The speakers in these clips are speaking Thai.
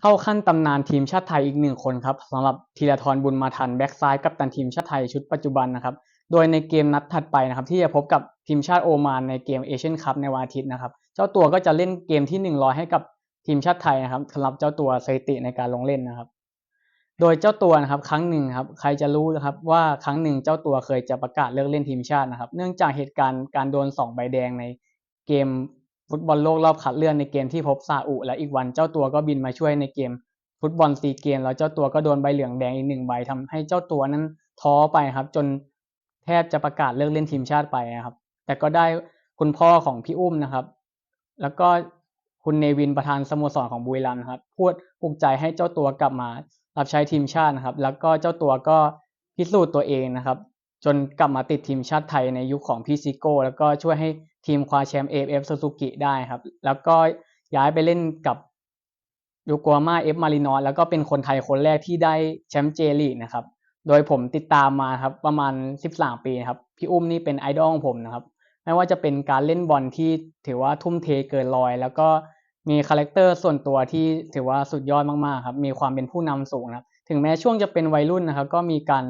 เข้าขั้นตำนานทีมชาติไทยอีกหนึ่งคนครับสำหรับธีรทรบุญมาทันแบ็กซ้ายกัปตันทีมชาติไทยชุดปัจจุบันนะครับ โดยในเกมนัดถัดไปนะครับ ที่จะพบกับทีมชาติโอมานในเกมเอเชียนคัพในวันอาทิตย์นะครับ เจ้าตัวก็จะเล่นเกมที่ 100 ให้กับทีมชาติไทยนะครับสำหรับเจ้าตัวสถิติในการลงเล่นนะครับ โดยเจ้าตัวนะครับครั้งหนึ่งครับใครจะรู้นะครับว่าครั้งหนึ่งเจ้าตัวเคยจะประกาศเลิกเล่นทีมชาตินะครับ เนื่องจากเหตุการณ์การโดนสองใบแดงในเกม ฟุตบอลโลกรอบคัดเลือกในเกมที่พบซาอุ และอีกวันเจ้าตัวก็บินมาช่วยในเกม ฟุตบอลซีเกมแล้วเจ้าตัวก็โดนใบเหลืองแดงอีกหนึ่งใบทำให้เจ้าตัวนั้นท้อไปครับ จนแทบจะประกาศเลิกเล่นทีมชาติไปนะครับ แต่ก็ได้คุณพ่อของพี่อุ้มนะครับ แล้วก็คุณเนวินประธานสโมสรของบุรีรัมย์นะครับ พูดปลุกใจให้เจ้าตัวกลับมารับใช้ทีมชาตินะครับ แล้วก็เจ้าตัวก็พิสูจน์ตัวเองนะครับ จนกลับมาติดทีมชาติไทยในยุคของพี่ซิโก้ แล้วก็ช่วยให้ ทีมคว้าแชมป์ AFF Suzuki ได้ครับ แล้วก็ย้ายไปเล่นกับยโกฮาม่าเอฟมารินอสแล้วก็เป็นคนไทยคนแรกที่ได้แชมป์เจลีกนะครับ โดยผมติดตามมาครับประมาณ 13 ปีครับ พี่อุ้มนี่เป็นไอดอลของผมนะครับ ไม่ว่าจะเป็นการเล่นบอลที่ถือว่าทุ่มเทเกินร้อย แล้วก็มีคาแรคเตอร์ส่วนตัวที่ถือว่าสุดยอดมากๆครับมีความเป็นผู้นำสูงนะครับถึงแม้ช่วงจะเป็นวัยรุ่นนะครับ ก็มีการ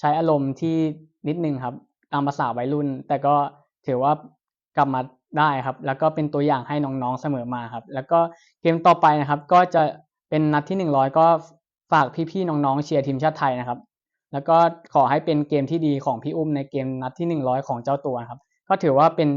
ใช้อารมณ์ที่นิดนึงครับตามภาษาวัยรุ่น แต่ก็ถือว่า กลับมาได้ครับ แล้วก็เป็นตัวอย่างให้น้องๆเสมอมาครับ แล้วก็เกมต่อไปนะครับ ก็จะเป็นนัดที่หนึ่งร้อยก็ฝากพี่ๆน้องๆเชียร์ทีมชาติไทยนะครับ แล้วก็ขอให้เป็นเกมที่ดีของพี่อุ้มในเกมนัดที่หนึ่งร้อยของเจ้าตัวครับ ก็ถือว่าเป็น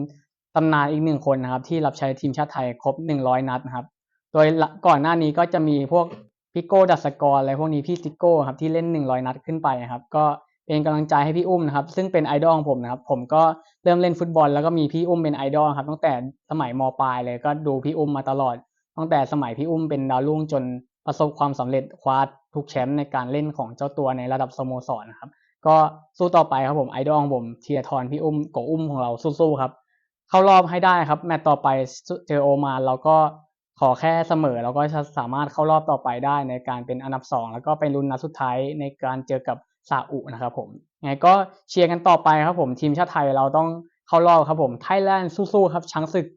ตำนานอีกหนึ่งคนนะครับ ที่รับใช้ทีมชาติไทยครบหนึ่งร้อยนัดนะครับ โดยก่อนหน้านี้ก็จะมีพวกพี่โก้ดัสกรอะไรพวกนี้พี่ซิโก้ครับที่เล่นหนึ่งร้อยนัดขึ้นไปนะครับ ก็ เป็นกำลังใจให้พี่อุ้มนะครับ ซึ่งเป็นไอดอลของผมนะครับ ผมก็เริ่มเล่นฟุตบอล แล้วก็มีพี่อุ้มเป็นไอดอลครับ ตั้งแต่สมัยมปลายเลยก็ดูพี่อุ้มมาตลอด ตั้งแต่สมัยพี่อุ้มเป็นดาวรุ่งจนประสบความสำเร็จคว้าทุกแชมป์ในการเล่นของเจ้าตัวในระดับสโมสรนะครับ ก็สู้ต่อไปครับผมไอดอลของผมเทียทรพี่อุ้มโกอุ้มของเราสู้ๆครับ เข้ารอบให้ได้ครับ แมตต์ต่อไปเจอโอมานเราก็ ขอแค่เสมอแล้วก็จะสามารถเข้ารอบต่อไปได้ในการเป็นอันดับสองแล้วก็ไปลุ้นนัดสุดท้ายในการเจอกับซาอุนะครับผมไงก็เชียร์กันต่อไปครับผมทีมชาติไทยเราต้องเข้ารอบครับผมไทยแลนด์สู้ๆครับช้างศึก